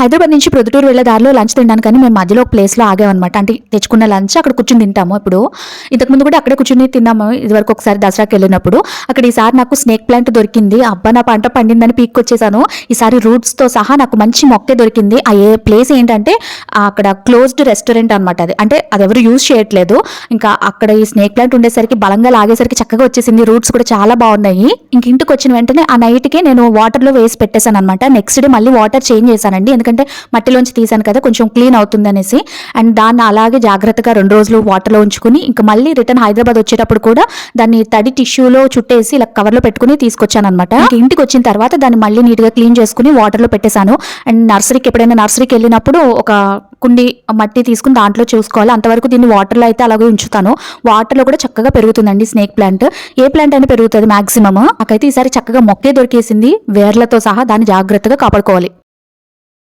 హైదరాబాద్ నుంచి ప్రొద్దుటూరు వెళ్ళే దారిలో లంచ్ తినడానికి కానీ మేము మధ్యలో ఒక ప్లేస్లో ఆగామన్నమాట. అంటే తెచ్చుకున్న లంచ్ అక్కడ కూర్చుని తింటాము ఇప్పుడు. ఇంతకుముందు కూడా అక్కడే కూర్చుని తిన్నాము. ఇదివరకు ఒకసారి దసరాకి వెళ్ళినప్పుడు. అక్కడ ఈసారి నాకు స్నేక్ ప్లాంట్ దొరికింది. అబ్బా నా పంట పండిందని పీక్ వచ్చేసాను ఈసారి రూట్స్తో సహా నాకు మంచి మొక్కే దొరికింది. ఆ ఏ ప్లేస్ ఏంటంటే అక్కడ క్లోజ్డ్ రెస్టారెంట్ అనమాట అది. అంటే అది ఎవరు యూజ్ చేయట్లేదు. ఇంకా అక్కడ ఈ స్నేక్ ప్లాంట్ ఉండేసరికి బలంగా లాగేసరికి చక్కగా వచ్చేసింది. రూట్స్ కూడా చాలా బాగున్నాయి. ఇంక ఇంటికి వచ్చిన వెంటనే ఆ నైట్కే నేను వాటర్లో వేసి పెట్టేశాను అనమాట నెక్స్ట్ డే మళ్ళీ వాటర్ చేంజ్ చేశానండి. ఎందుకంటే మట్టిలోంచి తీసాను కదా కొంచెం క్లీన్ అవుతుంది అనేసి అండ్ దాన్ని అలాగే జాగ్రత్తగా రెండు రోజులు వాటర్లో ఉంచుకుని ఇంకా మళ్ళీ రిటర్న్ హైదరాబాద్ వచ్చేటప్పుడు కూడా దాన్ని తడి టిష్యూలో చుట్టేసి ఇలా కవర్లో పెట్టుకుని తీసుకొచ్చాను అనమాట ఇంటికి వచ్చిన తర్వాత దాన్ని మళ్ళీ నీట్గా క్లీన్ చేసుకుని వాటర్లో పెట్టేశాను. అండ్ నర్సరీకి ఎప్పుడైనా నర్సరీకి వెళ్ళినప్పుడు ఒక కుండి మట్టి తీసుకుని దాంట్లో చూసుకోవాలి. అంతవరకు దీన్ని వాటర్లో అయితే అలాగే ఉంచుతాను. వాటర్లో కూడా చక్కగా పెరుగుతుందండి స్నేక్ ప్లాంట్. ఏ ప్లాంట్ అయినా పెరుగుతుంది మాక్సిమం నాకైతే ఈసారి చక్కగా మొక్కే దొరికేసింది వేర్లతో సహా దాన్ని జాగ్రత్తగా కాపాడుకోవాలి.